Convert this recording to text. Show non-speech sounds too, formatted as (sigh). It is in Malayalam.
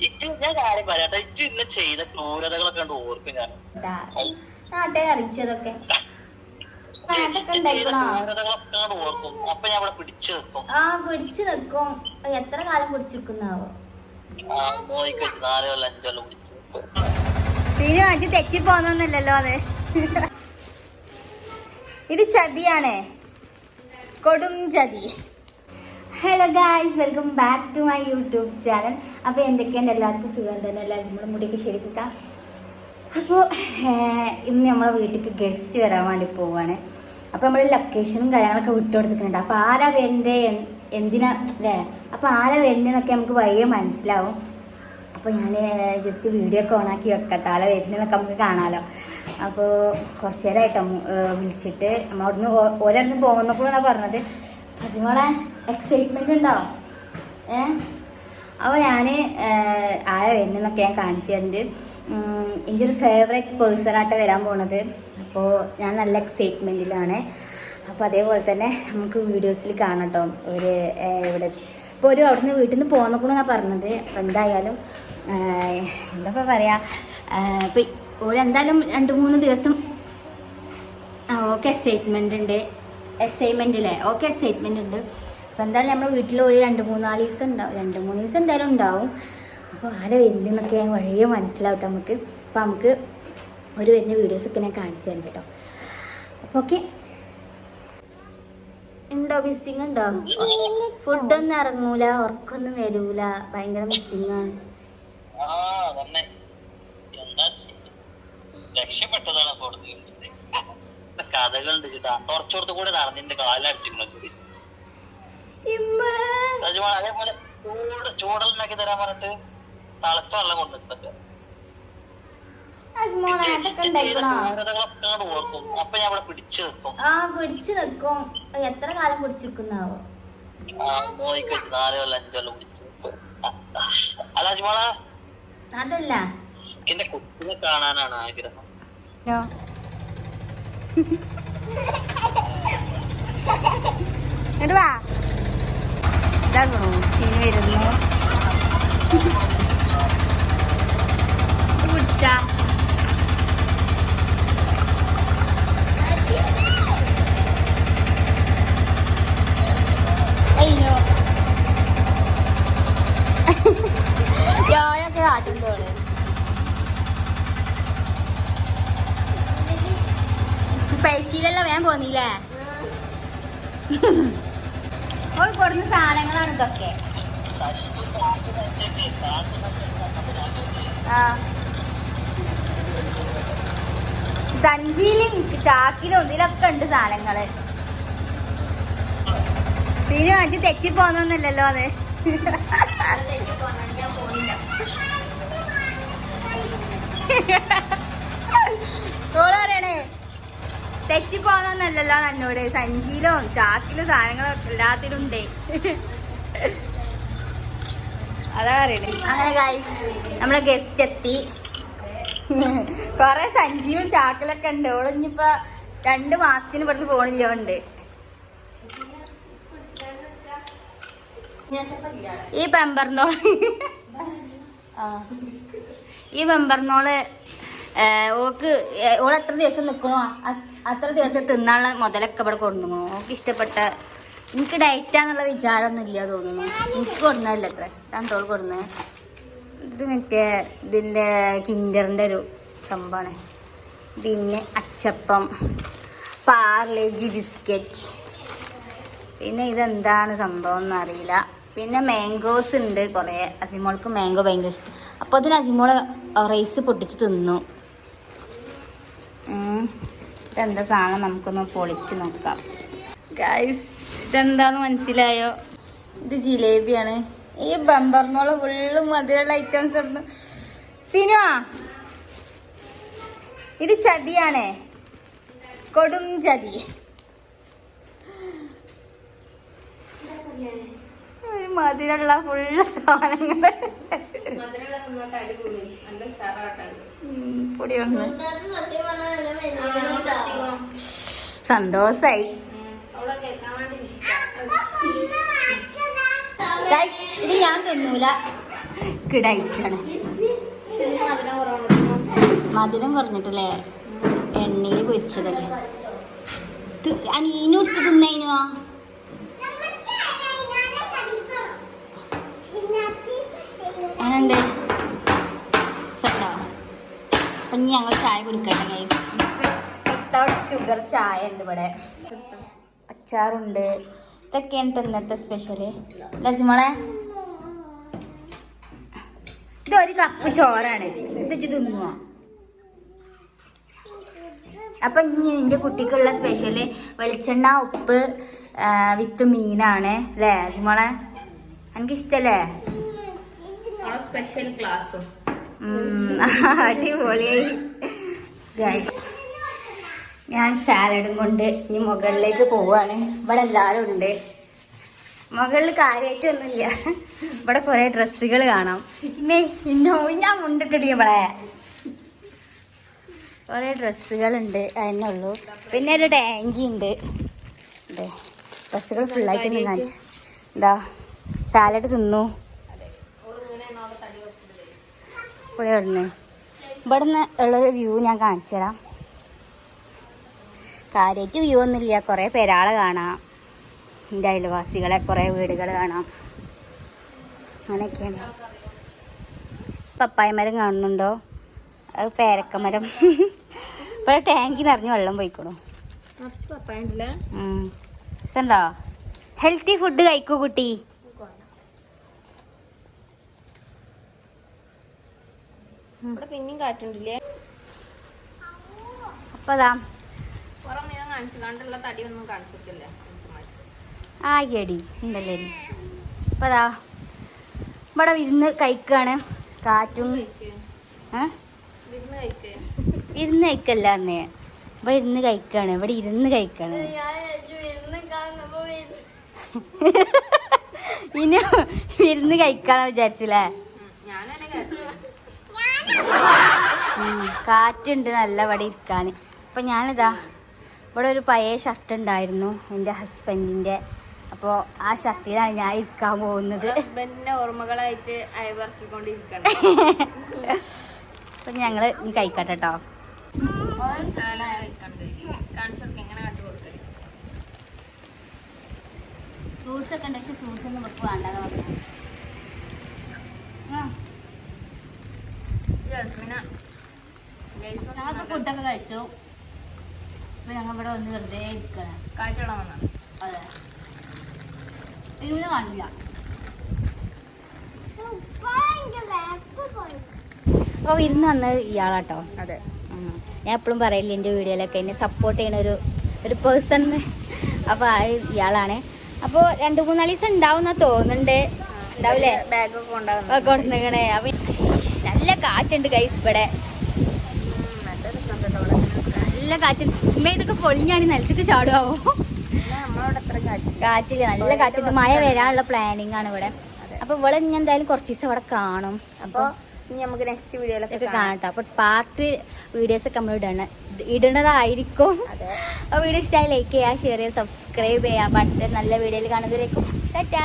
ഇജ്ജ് ഞാൻ കാര്യം പറയാട്ടെ ഇജ്ജ് ഇന്ന് ചെയ്ത ക്രൂരതകളൊക്കെ കണ്ട് ഓർക്കും ഞാൻ. നാട്ടെ അറിയിച്ചതൊക്കെ. ഓർക്കും. അപ്പൊ ഞാൻ ഇവിടെ പിടിച്ചു നിൽക്കും. ആ പിടിച്ചു നിൽക്കും. എത്ര കാലം പിടിച്ചു നിർത്തും തീരെ അജി തെറ്റി പോന്നല്ലോ അതെ. ഇത് ചതിയാണേ. കൊടും ചതി. Hello guys welcome back to my YouTube channel അപ്പോൾ എന്തൊക്കെയുണ്ട്? എല്ലാവർക്കും സുഖം തന്നെ. എല്ലാവരും നമ്മുടെ മുടിയൊക്കെ ശരിക്കാം അപ്പോൾ ഇന്ന് നമ്മളെ വീട്ടിലേക്ക് ഗസ്റ്റ് വരാൻ വേണ്ടി പോവാണ്. അപ്പോൾ നമ്മൾ ലൊക്കേഷനും കാര്യങ്ങളൊക്കെ വിട്ടു കൊടുത്തിട്ടുണ്ട്. അപ്പോൾ ആരാ വരുന്നത് എന്തിനാ അല്ലേ അപ്പോൾ ആരാ വരുന്നതെന്നൊക്കെ നമുക്ക് വഴിയെ മനസ്സിലാവും. അപ്പോൾ ഞാൻ ജസ്റ്റ് വീഡിയോ ഒക്കെ ഓണാക്കി വെക്കട്ടെ. ആരാ വരുന്നതെന്നൊക്കെ നമുക്ക് കാണാമല്ലോ അപ്പോൾ കുറച്ച് നേരമായിട്ടോ വിളിച്ചിട്ട്. നമ്മൾ അവിടുന്ന് ഓരോരുന്ന് പോകുന്നപ്പോഴാണ് പറഞ്ഞത്. അതിനോളെ എക്സൈറ്റ്മെന്റ് ഉണ്ടാവും. ഏ? അപ്പോൾ ഞാൻ ആരാ വരുന്നതെന്നൊക്കെ ഞാൻ കാണിച്ചു തരുന്നുണ്ട് എന്റെ ഒരു ഫേവറേറ്റ് പേഴ്സണായിട്ട് വരാൻ പോണത്. അപ്പോൾ ഞാൻ നല്ല എക്സൈറ്റ്മെന്റിലാണ് അപ്പോൾ അതേപോലെ തന്നെ നമുക്ക് വീഡിയോസിൽ കാണാം കേട്ടോ ഒരു ഇവിടെ ഇപ്പോൾ ഒരു അവിടുന്ന് വീട്ടിൽ നിന്ന് പോന്നപ്പോഴാണ് പറഞ്ഞത്. അപ്പോൾ എന്തായാലും എന്താ ഇപ്പോൾ പറയുക എന്തായാലും രണ്ട് മൂന്ന് ദിവസം ഓക്കെ എക്സൈറ്റ്മെന്റ് ഉണ്ട്. അസൈൻമെന്റ് അല്ലേ ഓക്കെ എക്സൈറ്റ്മെന്റ് ഉണ്ട്. അപ്പോൾ എന്തായാലും നമ്മുടെ വീട്ടിൽ ഒരു രണ്ട് മൂന്നാൽ ദിവസം ഉണ്ടാവും രണ്ട് മൂന്ന് ദിവസം എന്തായാലും ഉണ്ടാവും. അപ്പോൾ ആരെ വരുന്നതെന്നൊക്കെ ഞാൻ വഴിയെ മനസ്സിലാവട്ടെ നമുക്ക്. അപ്പോൾ നമുക്ക് ഒരു വരുന്ന വീഡിയോസൊക്കെ ഞാൻ കാണിച്ചു തരാം കേട്ടോ. അപ്പോൾ ഓക്കെ ഉണ്ടോ? മിസ്സിങ് ഉണ്ടോ? ഫുഡൊന്നും ഇറങ്ങൂല ഉറക്കൊന്നും വരൂല. ഭയങ്കര മിസ്സിങ് ആണ്. രക്ഷപ്പെട്ടതാണ് കഥകളുണ്ട് ചേട്ടാ. കുറച്ചോടത്ത് കൂടെ നടന്നിന്റെ കാലടിച്ചിരുന്നു ചെറിയ രാജമാൻ അതേപോലെ ചൂട് ചൂടലുണ്ടാക്കി തരാൻ പറഞ്ഞിട്ട് തിളച്ച വെള്ളം ക്രൂരതകളൊക്കെ ഓർക്കും അപ്പൊ ഞാൻ അവിടെ പിടിച്ചു ആ പിടിച്ചു എത്ര കാലം പിടിച്ചു നിക്കുന്നാവോ ആ മോയ്ക്ക് വെച്ച് നാല് കൊല്ലം അഞ്ചു കൊല്ലം പിടിച്ചു അല്ല അജ്മോള അതല്ല. എന്റെ കുട്ടിനെ കാണാനാണ് ആഗ്രഹം. ഇങ്ങോട്ട് (laughs) വാ. ഇതാകണോ സീൻ വരുന്നു കുടിച്ച അയ്യോ യോയൊക്കെ കാട്ടുണ്ടോൾ പേച്ചിയിലല്ല വേൻ പോന്നില്ലേ ഓൾ സാധനങ്ങളാണ് ഇതൊക്കെ. ആ. സഞ്ചിയിലും ചാക്കിലും ഒന്നിലൊക്കെ ഉണ്ട് സാധനങ്ങൾ. തിരി വാങ്ങിച്ച് തെറ്റിപ്പോന്നൊന്നുമില്ലല്ലോ അത്. ഓൾ (laughs) പറയണേ തെറ്റിപ്പോന്നൊന്നല്ലല്ലോ എന്നോട് സഞ്ചിയിലും ചാക്കിലും സാധനങ്ങളും എല്ലാത്തിലും ഉണ്ടേ. അതാ പറയണേ. അങ്ങനെ ഗൈസ് നമ്മളെ ഗസ്റ്റ് എത്തി. കൊറേ സഞ്ചിയും ചാക്കിലൊക്കെ ഉണ്ട്. ഓളിഞ്ഞിപ്പോ രണ്ട് മാസത്തിന് ഇവിടുന്ന് പോണില്ലോ ഉണ്ട്. ഈ പെമ്പർന്നോൾ ആ. ഈ ഏഹ്, ഓക്ക് ഓൾ എത്ര ദിവസം നിൽക്കണോ അത്ര ദിവസം തിന്നാനുള്ള മുതലൊക്കെ ഇവിടെ കൊണ്ടുവന്നു. ഓക്ക് ഇഷ്ടപ്പെട്ട എനിക്ക് ഡയറ്റാന്നുള്ള വിചാരമൊന്നും ഇല്ല തോന്നുന്നു. എനിക്ക് കൊടുന്നതല്ല അത്ര. കണ്ടോൾ കൊടുന്ന് ഇത് മറ്റേ ഇതിന്റെ കിൻഡറിന്റെ ഒരു സംഭവമാണ്. പിന്നെ അച്ചപ്പം പാർലേജി ബിസ്ക്കറ്റ്. പിന്നെ ഇതെന്താണ് സംഭവം എന്നറിയില്ല പിന്നെ മാംഗോസ് ഉണ്ട് കുറേ. അസിമോൾക്ക് മാംഗോ ഭയങ്കര ഇഷ്ടം. അപ്പോൾ അതിന് അസിമോൾ റൈസ് പൊട്ടിച്ച് തിന്നു. ഇതെന്താ സാധനം നമുക്കൊന്ന് പൊളിച്ച് നോക്കാം. ഗൈസ് ഇതെന്താന്ന് മനസ്സിലായോ? ഇത് ജിലേബിയാണ്. ഈ ബമ്പർന്നോൾ ഫുള്ള് മധുരമുള്ള ഐറ്റംസ് ഇടുന്നു. സിനിമ. ഇത് ചതിയാണ്. കൊടും ചതി. മധുരമുള്ള ഫുള്ള് സാധനങ്ങൾ സന്തോഷായി. Guys, ഇത് ഞാൻ തിന്നൂല. കിടായിട്ടാണ് മധുരം കുറഞ്ഞിട്ടല്ലേ? എണ്ണയിൽ പൊരിച്ചതല്ലേ? അനീനും എടുത്ത് തിന്നതിനോ ഇനി ഞങ്ങൾ ചായ കുടിക്കട്ടെ ഗൈസ് വിത്തൗട്ട് ഷുഗർ ചായ ഉണ്ട് ഇവിടെ. അച്ചാറുണ്ട്. ഇതൊക്കെയാണ് ഇന്നത്തെ സ്പെഷ്യൽ ലക്ഷ്മോളെ ഇത് ഒരു കപ്പ് ചോറാണ്. ഇത് തിന്നുവോ? അപ്പൊ ഇനി എന്റെ കുട്ടിക്കുള്ള സ്പെഷ്യൽ വെളിച്ചെണ്ണ ഉപ്പ് വിത്ത് മീനാണ്. അല്ലേ ലക്ഷ്മളെ എനിക്ക് ഇഷ്ടല്ലേ സ്പെഷ്യൽ ക്ലാസ്സും അടിപൊളിയായി. ഗൈസ് ഞാൻ സാലഡും കൊണ്ട് ഇനി മുകളിലേക്ക് പോവാണ്. ഇവിടെ എല്ലാവരും ഉണ്ട്. മുകളിൽ കാര്യമായിട്ടൊന്നുമില്ല ഇവിടെ കുറെ ഡ്രസ്സുകൾ കാണാം. മേ ഇന്നോ ഞാൻ മുണ്ടിട്ടിടി ഇവിടെ? കുറെ ഡ്രസ്സുകളുണ്ട് അതിനുള്ളൂ പിന്നെ ഒരു ടാങ്കി ഉണ്ട്. ഡ്രസ്സുകൾ ഫുള്ളായിട്ട് കാണിച്ചു. എന്താ സാലഡ് തിന്നു. ഇവിടെ ഇവിടുന്ന് ഇവിടുന്ന് ഉള്ളൊരു വ്യൂ ഞാൻ കാണിച്ചു തരാം. കാര്യമായിട്ട് വ്യൂ ഒന്നുമില്ല കുറേ പെരാളെ കാണാം. എന്റെ അയൽവാസികളെ കുറേ വീടുകൾ കാണാം. അങ്ങനെയൊക്കെയാണ്. പപ്പായ മരം കാണുന്നുണ്ടോ? അത് പേരക്കമരം ഇപ്പോൾ ടാങ്കി നിറഞ്ഞ് വെള്ളം പോയിക്കണു പപ്പായ എന്താ ഹെൽത്തി ഫുഡ് കഴിക്കൂ കുട്ടി. ഇവിടെ പിന്നെയും കാറ്റുണ്ടല്ലേ? കാണിച്ചു കണ്ടുള്ള കാണിച്ചിട്ടില്ല. ആകെടി ഉണ്ടല്ലേ അപ്പോൾ അതാ ഇവിടെ വിരുന്ന് കഴിക്കാണ്. കാറ്റും ഇരുന്ന് കഴിക്കല്ല അന്നേ. ഇവിടെ ഇരുന്ന് കഴിക്കാണ്. ഇവിടെ ഇരുന്ന് കഴിക്കാണ്. ഇനി ഇരുന്ന് കഴിക്കാന്ന് വിചാരിച്ചല്ലേ? കാറ്റുണ്ട് നല്ല ഇവിടെ ഇരിക്കാൻ അപ്പം ഞാനിതാ ഇവിടെ ഒരു പഴയ ഷർട്ട് ഉണ്ടായിരുന്നു എന്റെ ഹസ്ബൻഡിന്റെ അപ്പോൾ ആ ഷർട്ടിലാണ് ഞാൻ ഇരിക്കാൻ പോകുന്നത്. ഹസ്ബൻഡിന്റെ ഓർമ്മകളായിട്ട് അയവർക്കിക്കൊണ്ടിരിക്കണം അപ്പം ഞങ്ങൾ ഇനി കഴിക്കട്ടെ കേട്ടോ ഫ്രൂട്ട്സ് ഒക്കെ ഉണ്ട് പക്ഷെ ഫ്രൂട്ട്സ് ഒന്നും നമുക്ക് വേണ്ടെന്ന് പറഞ്ഞു ഫുഡൊക്കെ കഴിച്ചു. ഇപ്പൊ ഞങ്ങൾ ഇവിടെ വന്ന് വെറുതെ ഇരിക്കണം. വന്ന അതെ. ഇരുന്ന് കാണില്ല അപ്പോൾ വിരുന്ന് വന്നത് ഇയാളാട്ടോ. അതെ. ഞാൻ എപ്പോഴും പറയില്ല എന്റെ വീഡിയോയിലൊക്കെ എന്നെ സപ്പോർട്ട് ചെയ്യണ ഒരു ഒരു പേഴ്സൺ അപ്പോൾ ഇയാളാണ്. അപ്പോൾ രണ്ട് മൂന്നാൽ ദിവസം ഉണ്ടാവുന്ന തോന്നുന്നുണ്ട്. ഉണ്ടാവില്ലേ? ബാഗൊക്കെ കൊണ്ടുവന്നു കൊടുക്കണേ അപ്പം നല്ല കാറ്റുണ്ട് കൈസ് ഇവിടെ നല്ല രസം കേട്ടോ ഇവിടെ നല്ല കാറ്റുണ്ട് ഉമ്മ ഇതൊക്കെ പൊളിഞ്ഞാണ് നിലത്തേക്ക് ചാടുവോ കാറ്റില്ല നല്ല കാറ്റുണ്ട് മഴ വരാനുള്ള പ്ലാനിങ് ആണ് ഇവിടെ. അപ്പൊ ഇവിടെ ഇനി എന്തായാലും കുറച്ച് ദിവസം ഇവിടെ കാണും. അപ്പൊ നമുക്ക് നെക്സ്റ്റ് വീഡിയോയിലൊക്കെ കാണട്ടോ അപ്പൊ പാർട്ട് വീഡിയോസ് ഒക്കെ നമ്മൾ ഇടണ ഇടണതായിരിക്കും. അപ്പൊ വീഡിയോ ഇഷ്ടമായി ലൈക്ക് ചെയ്യുക ഷെയർ ചെയ്യുക സബ്സ്ക്രൈബ് ചെയ്യുക. അടുത്ത നല്ല വീഡിയോയിൽ കാണുന്നതിലേക്കും ടാറ്റാ